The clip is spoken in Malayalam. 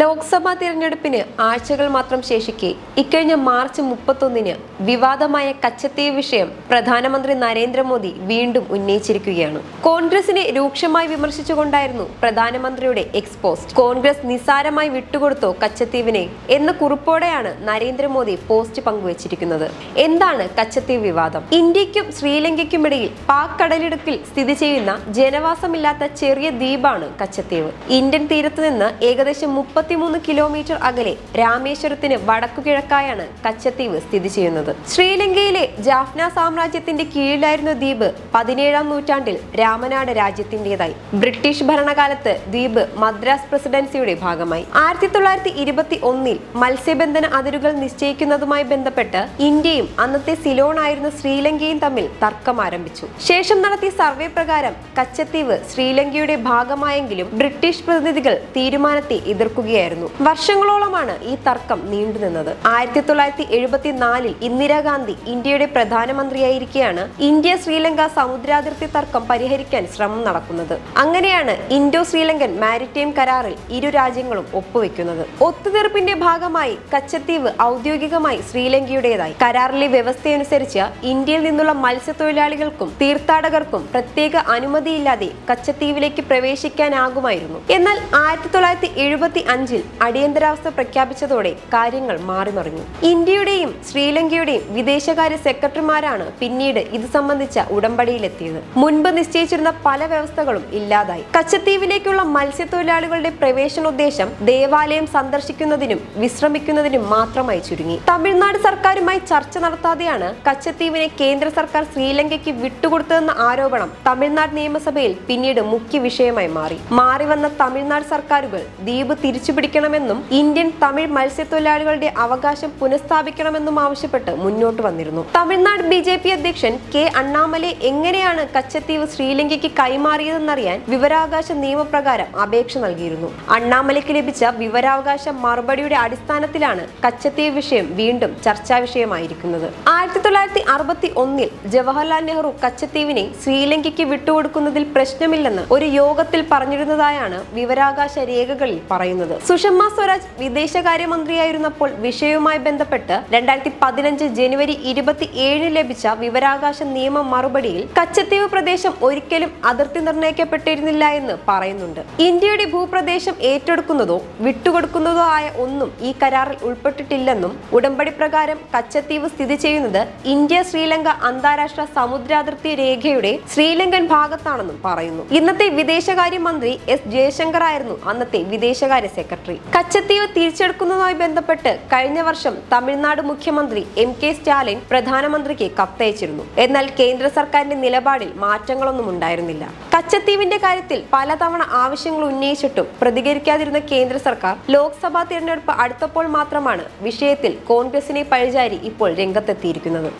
ലോക്സഭാ തിരഞ്ഞെടുപ്പിന് ആഴ്ചകൾ മാത്രം ശേഷിക്കെ ഇക്കഴിഞ്ഞ മാർച്ച് മുപ്പത്തൊന്നിന് വിവാദമായ കച്ചത്തീവ് വിഷയം പ്രധാനമന്ത്രി നരേന്ദ്രമോദി വീണ്ടും ഉന്നയിച്ചിരിക്കുകയാണ്. കോൺഗ്രസിനെ രൂക്ഷമായി വിമർശിച്ചുകൊണ്ടായിരുന്നു പ്രധാനമന്ത്രിയുടെ എക്സ്പോസ്റ്റ് കോൺഗ്രസ് നിസാരമായി വിട്ടുകൊടുത്തോ കച്ചത്തീവിനെ എന്ന കുറിപ്പോടെയാണ് നരേന്ദ്രമോദി പോസ്റ്റ് പങ്കുവച്ചിരിക്കുന്നത്. എന്താണ് കച്ചത്തീവ് വിവാദം? ഇന്ത്യക്കും ശ്രീലങ്കയ്ക്കുമിടയിൽ പാക് കടലിടുക്കിൽ സ്ഥിതി ചെയ്യുന്ന ജനവാസമില്ലാത്ത ചെറിയ ദ്വീപാണ് കച്ചത്തീവ്. ഇന്ത്യൻ തീരത്ത് നിന്ന് ഏകദേശം മുപ്പത്തിമൂന്ന് കിലോമീറ്റർ അകലെ രാമേശ്വരത്തിന് വടക്കുകിഴക്കായാണ് കച്ചത്തീവ് സ്ഥിതി ചെയ്യുന്നത്. ശ്രീലങ്കയിലെ ജാഫ്ന സാമ്രാജ്യത്തിന്റെ കീഴിലായിരുന്ന ദ്വീപ്. പതിനേഴാം നൂറ്റാണ്ടിൽ രാമനാട് രാജ്യത്തിന്റേതായി. ബ്രിട്ടീഷ് ഭരണകാലത്ത് ദ്വീപ് മദ്രാസ് പ്രസിഡൻസിയുടെ ഭാഗമായി. ആയിരത്തി തൊള്ളായിരത്തി ഇരുപത്തി ഒന്നിൽ മത്സ്യബന്ധന അതിരുകൾ നിശ്ചയിക്കുന്നതുമായി ബന്ധപ്പെട്ട് ഇന്ത്യയും അന്നത്തെ സിലോൺ ആയിരുന്ന ശ്രീലങ്കയും തമ്മിൽ തർക്കം ആരംഭിച്ചു. ശേഷം നടത്തിയ സർവേ പ്രകാരം കച്ചത്തീവ് ശ്രീലങ്കയുടെ ഭാഗമായെങ്കിലും ബ്രിട്ടീഷ് പ്രതിനിധികൾ തീരുമാനത്തെ എതിർക്കുകയായിരുന്നു വർഷങ്ങളോളമാണ് ഈ തർക്കം നീണ്ടുനിന്നത് ആയിരത്തി തൊള്ളായിരത്തി എഴുപത്തിനാലിൽ ഇന്ദിരാഗാന്ധി ഇന്ത്യയുടെ പ്രധാനമന്ത്രിയായിരിക്കെയാണ് ഇന്ത്യ ശ്രീലങ്ക സമുദ്രാതിർത്തി തർക്കം പരിഹരിക്കാൻ ശ്രമം നടക്കുന്നത്. അങ്ങനെയാണ് ഇൻഡോ ശ്രീലങ്കൻ മാരിടൈം കരാറിൽ ഇരു രാജ്യങ്ങളും ഒപ്പുവെക്കുന്നത്. ഒത്തുതീർപ്പിന്റെ ഭാഗമായി കച്ചത്തീവ് ഔദ്യോഗികമായി ശ്രീലങ്കയുടേതായി. കരാറിലെ വ്യവസ്ഥയനുസരിച്ച് ഇന്ത്യയിൽ നിന്നുള്ള മത്സ്യത്തൊഴിലാളികൾക്കും തീർത്ഥാടകർക്കും പ്രത്യേക അനുമതിയില്ലാതെ കച്ചത്തീവിലേക്ക് പ്രവേശിക്കാനാകുമായിരുന്നു. എന്നാൽ ആയിരത്തി തൊള്ളായിരത്തി എഴുപത്തി അഞ്ചിൽ അടിയന്തരാവസ്ഥ പ്രഖ്യാപിച്ചതോടെ കാര്യങ്ങൾ മാറിമറിഞ്ഞു ഇന്ത്യയുടെയും ശ്രീലങ്കയുടെയും വിദേശകാര്യ സെക്രട്ടറിമാരാണ് പിന്നീട് ഇത് സംബന്ധിച്ച ഉടമ്പടിയിലെത്തിയത്. മുൻപ് നിശ്ചയിച്ചിരുന്ന പല വ്യവസ്ഥകളും ഇല്ലാതായി. കച്ചത്തീവിലേക്കുള്ള മത്സ്യത്തൊഴിലാളികളുടെ പ്രവേശനോദ്ദേശം ദേവാലയം സന്ദർശിക്കുന്നതിനും വിശ്രമിക്കുന്നതിനും മാത്രമായി ചുരുങ്ങി. തമിഴ്നാട് സർക്കാരുമായി ചർച്ച നടത്താതെയാണ് കച്ചത്തീവിനെ കേന്ദ്ര സർക്കാർ ശ്രീലങ്കയ്ക്ക് വിട്ടുകൊടുത്തതെന്ന ആരോപണം തമിഴ്നാട് നിയമസഭയിൽ പിന്നീട് മുഖ്യ വിഷയമായി മാറി. മാറി വന്ന തമിഴ്നാട് സർക്കാരുകൾ ദ്വീപ് തിരിച്ചുപിടിക്കണമെന്നും ഇന്ത്യൻ തമിഴ് മത്സ്യത്തൊഴിലാളികളുടെ അവകാശം പുനഃസ്ഥാപിക്കണമെന്നും ആവശ്യപ്പെട്ട് മുന്നോട്ട് വന്നിരുന്നു. തമിഴ്നാട് ബി ജെ പി അധ്യക്ഷൻ കെ അണ്ണാമലെ എങ്ങനെയാണ് കച്ചത്തീവ് ശ്രീലങ്കയ്ക്ക് കൈമാറിയതെന്നറിയാൻ വിവരാവകാശ നിയമപ്രകാരം അപേക്ഷ നൽകിയിരുന്നു. അണ്ണാമലയ്ക്ക് ലഭിച്ച വിവരാവകാശ മറുപടിയുടെ അടിസ്ഥാനത്തിലാണ് കച്ചത്തീവ് വിഷയം വീണ്ടും ചർച്ചാ വിഷയമായിരിക്കുന്നത്. ആയിരത്തി തൊള്ളായിരത്തി അറുപത്തി ഒന്നിൽ ജവഹർലാൽ നെഹ്റു കച്ചത്തീവിനെ ശ്രീലങ്കയ്ക്ക് വിട്ടുകൊടുക്കുന്നതിൽ പ്രശ്നമില്ലെന്ന് ഒരു യോഗത്തിൽ പറഞ്ഞിരുന്നതായാണ് വിവരാവകാശ രേഖകളിൽ പറയുന്നത്. സുഷമ സ്വരാജ് വിദേശകാര്യമന്ത്രിയായിരുന്നപ്പോൾ വിഷയവുമായി ബന്ധപ്പെട്ട് രണ്ടായിരത്തി പതിനഞ്ച് ജനുവരി ഇരുപത്തി ഏഴിന് ലഭിച്ച വിവരാകാശ നിയമ മറുപടിയിൽ കച്ചത്തീവ് പ്രദേശം ഒരിക്കലും അതിർത്തി നിർണയിക്കപ്പെട്ടിരുന്നില്ല എന്ന് പറയുന്നുണ്ട്. ഇന്ത്യയുടെ ഭൂപ്രദേശം ഏറ്റെടുക്കുന്നതോ വിട്ടുകൊടുക്കുന്നതോ ആയ ഒന്നും ഈ കരാറിൽ ഉൾപ്പെട്ടിട്ടില്ലെന്നും ഉടമ്പടി പ്രകാരം കച്ചത്തീവ് സ്ഥിതി ചെയ്യുന്നത് ഇന്ത്യ ശ്രീലങ്ക അന്താരാഷ്ട്ര സമുദ്രാതിർത്തി രേഖയുടെ ശ്രീലങ്കൻ ഭാഗത്താണെന്നും പറയുന്നു. ഇന്നത്തെ വിദേശകാര്യമന്ത്രി എസ് ജയശങ്കർ ആയിരുന്നു അന്നത്തെ വിദേശകാര്യ സെക്രട്ടറി. കച്ചത്തീവ് തിരിച്ചെടുക്കുന്നതുമായി ബന്ധപ്പെട്ട് കഴിഞ്ഞ വർഷം തമിഴ്നാട് മുഖ്യമന്ത്രി എം കെ സ്റ്റാലിൻ പ്രധാനമന്ത്രിക്ക് കത്തയച്ചിരുന്നു. എന്നാൽ കേന്ദ്ര സർക്കാരിന്റെ നിലപാടിൽ മാറ്റങ്ങളൊന്നും ഉണ്ടായിരുന്നില്ല. കച്ചത്തീവിന്റെ കാര്യത്തിൽ പലതവണ ആവശ്യങ്ങൾ ഉന്നയിച്ചിട്ടും പ്രതികരിക്കാതിരുന്ന കേന്ദ്ര സർക്കാർ ലോക്സഭാ തിരഞ്ഞെടുപ്പ് അടുത്തപ്പോൾ മാത്രമാണ് വിഷയത്തിൽ കോൺഗ്രസിനെ പഴിചാരി ഇപ്പോൾ രംഗത്തെത്തിയിരിക്കുന്നത്.